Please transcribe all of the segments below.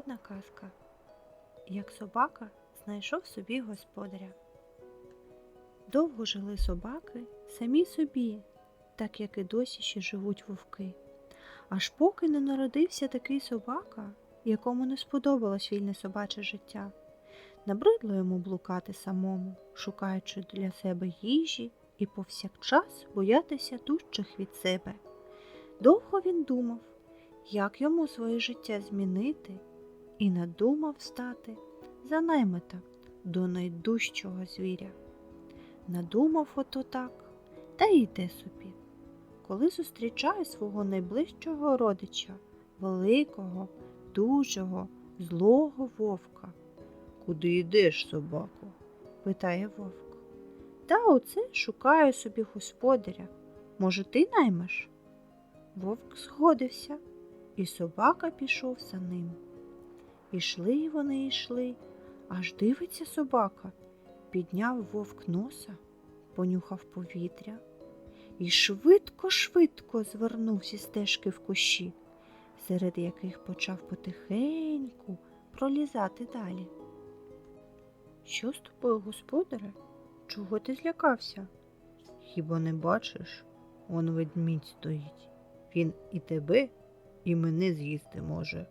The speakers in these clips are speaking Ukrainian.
казка, як собака знайшов собі господаря. Довго жили собаки самі собі, так як і досі ще живуть вовки. Аж поки не народився такий собака, якому не сподобалось вільне собаче життя. Набридло йому блукати самому, шукаючи для себе їжі і повсякчас боятися дужчих від себе. Довго він думав, як йому своє життя змінити, і надумав стати за наймита до найдужчого звіря. Надумав ото так, та йде собі. Коли зустрічає свого найближчого родича, великого, дужого, злого вовка. Куди йдеш, собако? питає вовк. Та оце шукаю собі господаря. Може, ти наймеш? Вовк згодився, і собака пішов за ним. Ішли вони йшли, аж дивиться собака, підняв вовк носа, понюхав повітря і швидко-швидко звернув зі стежки в кущі, серед яких почав потихеньку пролізати далі. Що з тобою, господаре? Чого ти злякався? Хіба не бачиш? Он ведмідь стоїть. Він і тебе, і мене з'їсти може.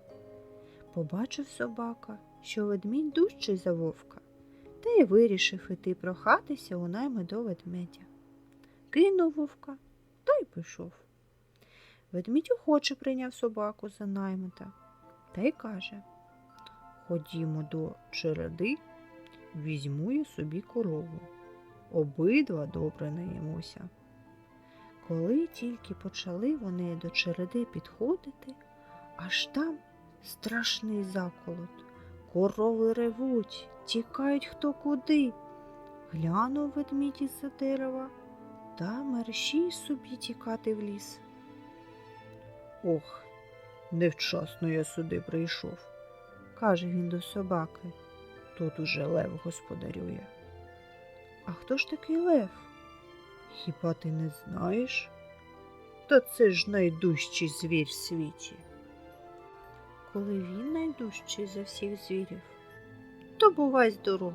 Побачив собака, що ведмідь дужчий за вовка, та й вирішив іти прохатися у найми до ведмедя. Кинув вовка та й пішов. Ведмідь охоче прийняв собаку за наймита та й каже Ходімо до череди, візьму я собі корову. Обидва добре наїмося. Коли тільки почали вони до череди підходити, аж там страшний заколот. Корови ревуть, тікають хто куди. Глянув ведмідь із-за дерева та мерщій собі тікати в ліс. Ох, невчасно я сюди прийшов, каже він до собаки. Тут уже лев господарює. А хто ж такий лев? Хіба ти не знаєш? Та це ж найдужчий звір в світі. Коли він найдужчий за всіх звірів, то бувай здоров.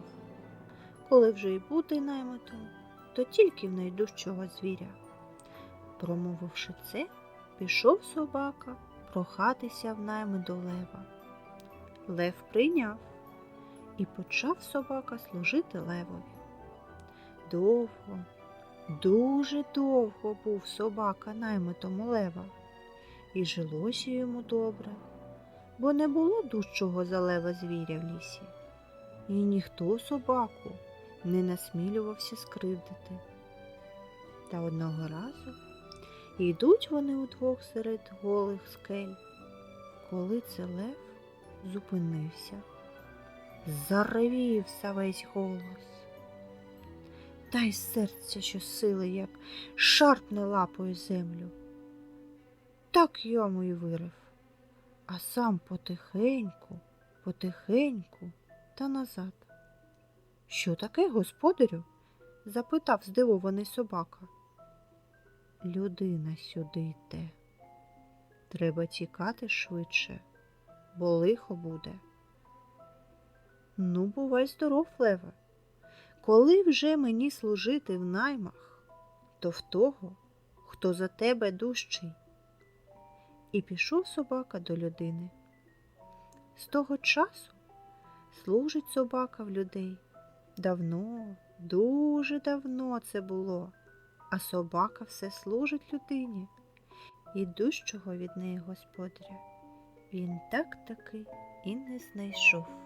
Коли вже й бути наймитом, то тільки в найдужчого звіря. Промовивши це, пішов собака прохатися в найми до лева. Лев прийняв і почав собака служити левові. Довго, дуже довго був собака наймитом у лева, і жилося йому добре, бо не було дужчого за лева звіря в лісі, і ніхто собаку не насмілювався скривдити. Та одного разу йдуть вони удвох серед голих скель, коли це лев зупинився, заревівся весь голос. Та й серця щосили, як шарпне лапою землю. Так йому й вирив, а сам потихеньку, потихеньку та назад. Що таке, господарю? запитав здивований собака. Людина сюди йде. Треба тікати швидше, бо лихо буде. Ну, бувай здоров, Леве. Коли вже мені служити в наймах, то в того, хто за тебе дужчий. І пішов собака до людини. З того часу служить собака в людей. Давно, дуже давно це було, а собака все служить людині, і дужчого від неї господаря він так таки і не знайшов.